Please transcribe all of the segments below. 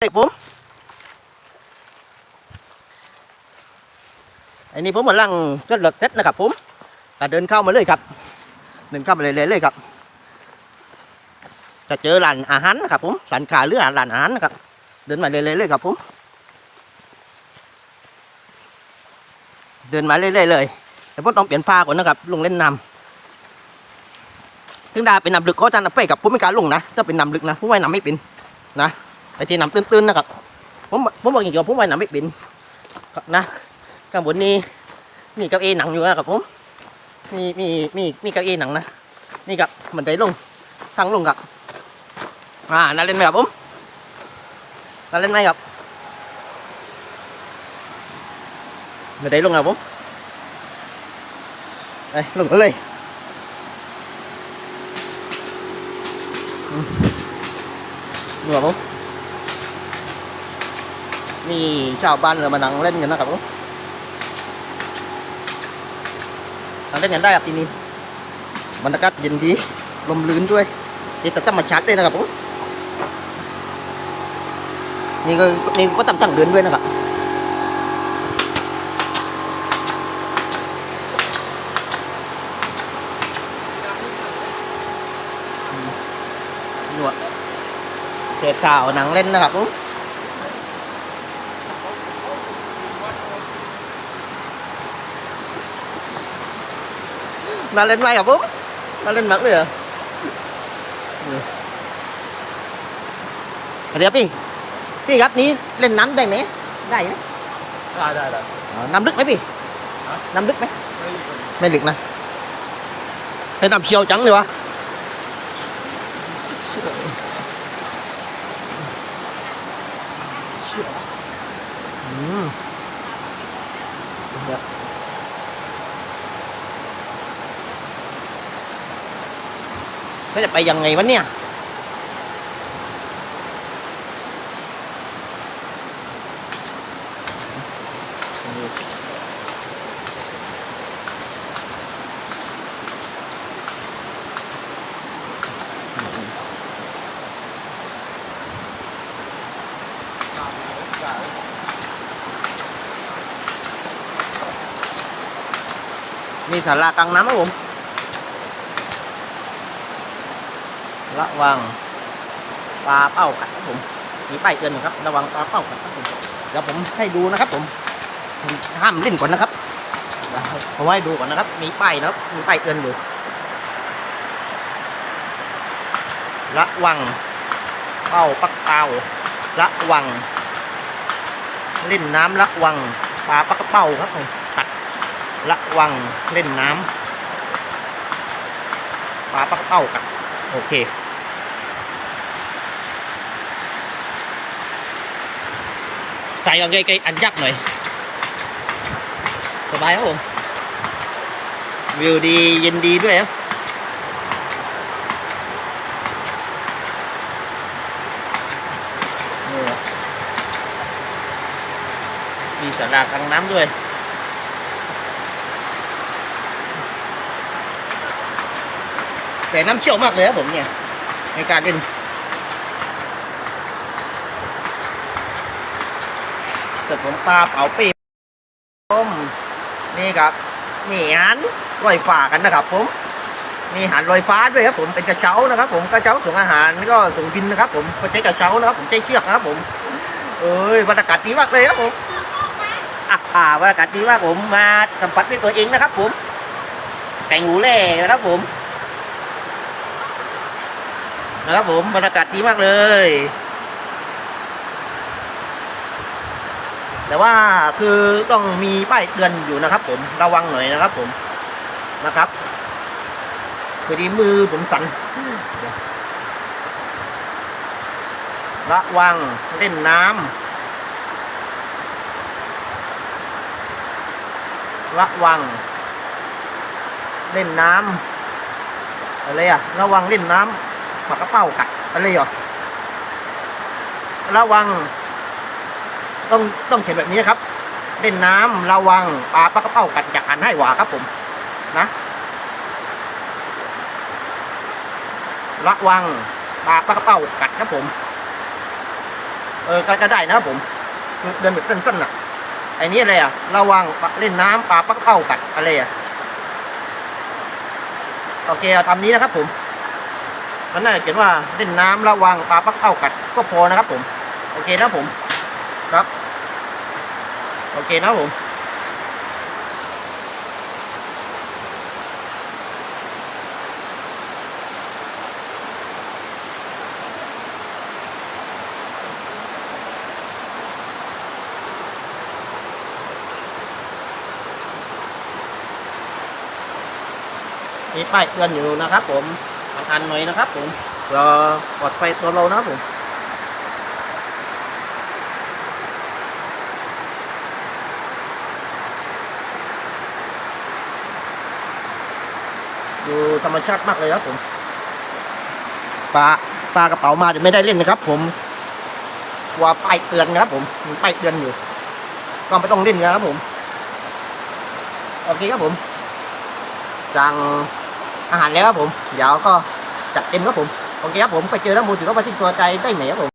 เด็กผมอันนี้ผมกำลังจดรถเซ็ตนะครับผมก็เดินเข้ามาเลยครับ เดินเข้ามาเลยเลยเลยครับ จะเจอร้านอาหารนะครับผมร้านค้าหรือร้านอาหารนะครับ เดินมาเลยเลยเลยครับผม เดินมาเรื่อยๆเลยแต่ผมต้องเปลี่ยนผ้าก่อนนะครับ ลงเล่นน้ำถึงดาเป็นน้ำลึกเขาจะนับไปกับผมไม่กล้าลงนะถ้าเป็นน้ำลึกนะผมว่ายน้ำไม่เป็นนะ ไอที่น้ำตื้นๆนะครับ ผมผมบอกอย่างเดียวผมว่ายน้ำไม่เป็นนะข้างบนนี้มีเก้าอี้หนังอยู่นะครับผม มีมีมีมีเก้าอี้หนังนะนี่ครับมันไดลงทางลงครับอ่าน่าเล่นไหมครับผมน่าเล่นไหมครับมันไดลงครับผมไปลงกันเลยอืมนี่ครับผม นี่ชาวบ้านเรามานั่งเล่นกันนะครับผมนั่งเล่นกันได้ครับที่นี่บรรยากาศเย็นดีลมลื่นด้วยนี่แต่ธรรมชาติเลยนะครับผมนี่ก็นี่ก็ตำตั้งเดินด้วยนะครับนี่วะเศษข่าวหนังเล่นนะครับ ผมมา lên may hả Phúc? Mà lên mặt đi à? Ừ. Đẹp đi. พี่ครับนี้เล่นน้ำได้ไหมได้ไหมได้ได้ได้อ๋อน้ำลึกไหมพี่ฮะน้ำลึกไหมไม่มีคนไม่ลึกนะเฮ้ยน้ำเชียวจังเลยวะอืมเดี๋ยว เขาจะไปยังไงวะเนี่ยมีศาลากลางน้ำครับผม ระวังปลาเป้ากัดครับผมมีป้ายเตือนอยู่ครับ ระวังปลาเป้ากัดครับผมเดี๋ยวผมให้ดูนะครับผมห้ามเล่นก่อนนะครับผมให้ดูก่อนนะครับ มีป้ายนะครับมีป้ายเตือนอยู่ระวังเป้าปักเป้าระวังเล่นน้ำระวังปลาปักเป้าครับผมตัดระวังเล่นน้ำปลาปักเป้ากันโอเค ใส่กางเกงอันยักษ์หน่อย สบายครับผม วิวดีเย็นดีด้วยครับมีสารากลางน้ำด้วยแต่น้ำเชี่ยวมากเลยครับผมเนี่ย ในการเล่น แต่ผมปลาเป๋าปีผมนี่ครับนี่หันลอยฟ้ากันนะครับ ผมมีหันลอยฟ้าด้วยครับผมเป็นกระเช้านะครับ ผมกระเช้าส่งอาหารก็ส่งบินนะครับ ผมไม่ใช่กระเช้านะครับ ผมใช้เชือกนะครับ ผม เอ้ยบรรยากาศดีมากเลยครับผมอะอ่าบรรยากาศดีมากผมมาสัมผัสด้วยตัวเองนะครับ ผมแก่งหูเล่นะครับ ผมนะครับผมบรรยากาศดีมากเลย แต่ว่าคือต้องมีป้ายเตือนอยู่นะครับ ผมระวังหน่อยนะครับ ผมนะครับพอดีมือผมสั่นระวังเล่นน้ำระวัง เล่นน้ำอะไรอะระวังเล่นน้ำปากกระเป้ากัดอะไรเหรอระวัง ต้องต้องเขียนแบบนี้นะครับ เล่นน้ำระวังปลาปลากระเป้ากัดจากอันให้หวาครับผมนะ ระวังปลาปลากระเป้ากัดครับผม เออก็ก็ได้นะครับผมเดินแบบสั้นๆน่ะไอ้นี่อะไรอะ ระวังเล่นน้ำปลาปักเป้ากัดอะไรอะโอเคเอาทำนี้นะครับผมมันน่าจะเขียนว่าเล่นน้ำระวังปลาปักเป้ากัดก็พอนะครับผม โอเคนะผม ครับ โอเคนะผมมีป้ายเตือนอยู่นะครับผมอันหน่อยนะครับผมรอปลอดไฟตัวเรานะครับผม ดู ธรรมชาติมากเลยครับผมปลาปลากระเป๋ามาเดี๋ยวไม่ได้เล่นนะครับ ผมกลัวป้ายเตือนนะครับ ผมมีป้ายเตือนอยู่ ก็ไม่ต้องเล่นนะครับผมโอเคครับผมสั่งอาหารแล้วครับผม เดี๋ยวก็จัดเต็มครับผมโอเคครับผมไปเจอแล้วมูถือว่าไปที่ตัวใจได้ไหมครับผม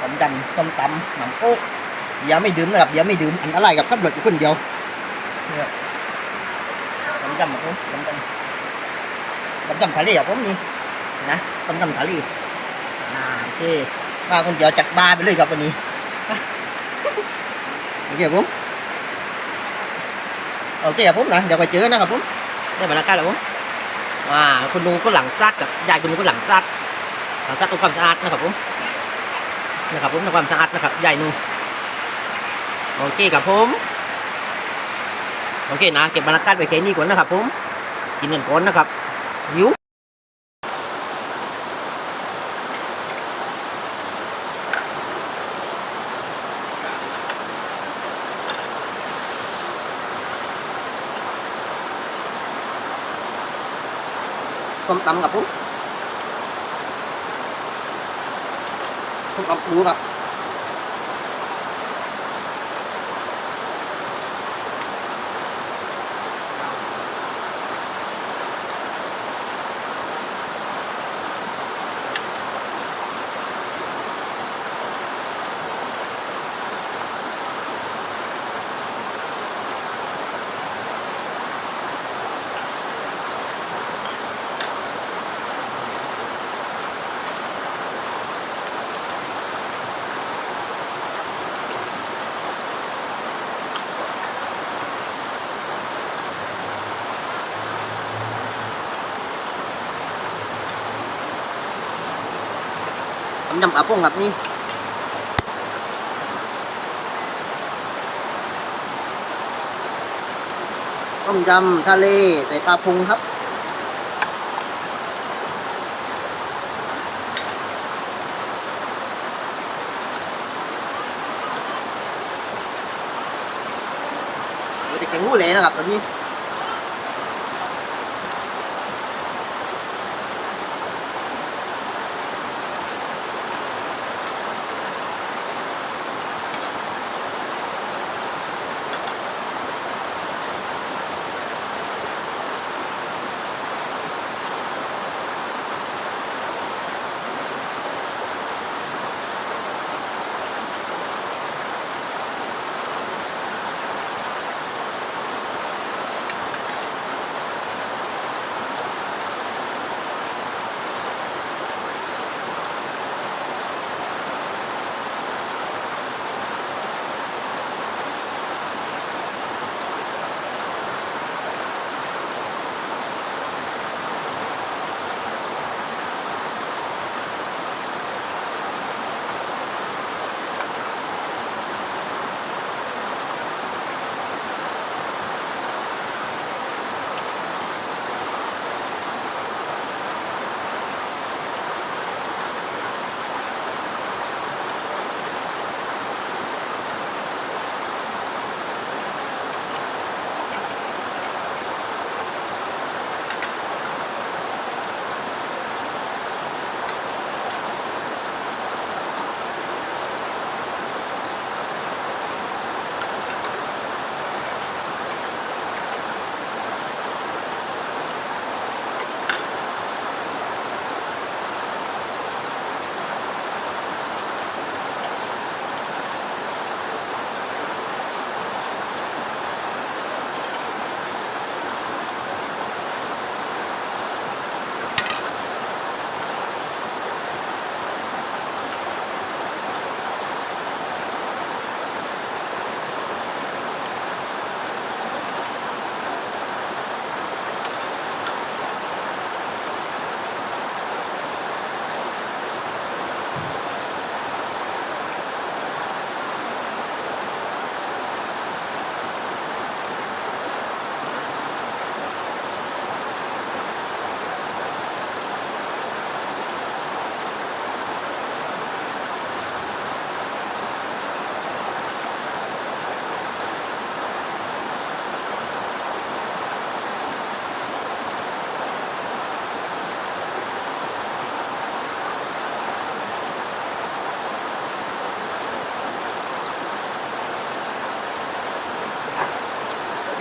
ผมดำส้มตำหนังโป๊กอย่าไม่ดื่มนะครับอย่าไม่ดื่มอันตรายกับขับรถอยู่คนเดียว เนี่ยผมจำครับผมผมจำผมจำทะเลครับผมนี่นะผมจำทะเลอ่าโอเคมาคนเดียวจัดบาร์ไปเลยครับวันนี้โอเคกับผมโอเคครับผมนะเดี๋ยวไปเจอนะครับผมได้บรรยากาศแล้วผมอ่าคุณลุงก็หลังซัดกับยายคุณลุงก็หลังซัดหลังซัดทำความสะอาดนะครับผมนะครับผมทำความสะอาดนะครับยายนุ่งโอเคครับผม โอเคนะเก็บบรรยากาศไว้แค่นี้ก่อนนะครับผมกินกันก่อนนะครับหิวต้มตำกับผมต้มตำปูครับ ต้มยำปลาป่งครับนี่ต้มยำทะเลใส่ปลาพุงครับ เด็กแข็งหูเลยนะครับตอนนี้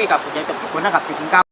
โอเคครับผมยังจบทุกคนนะครับติดกินข้าว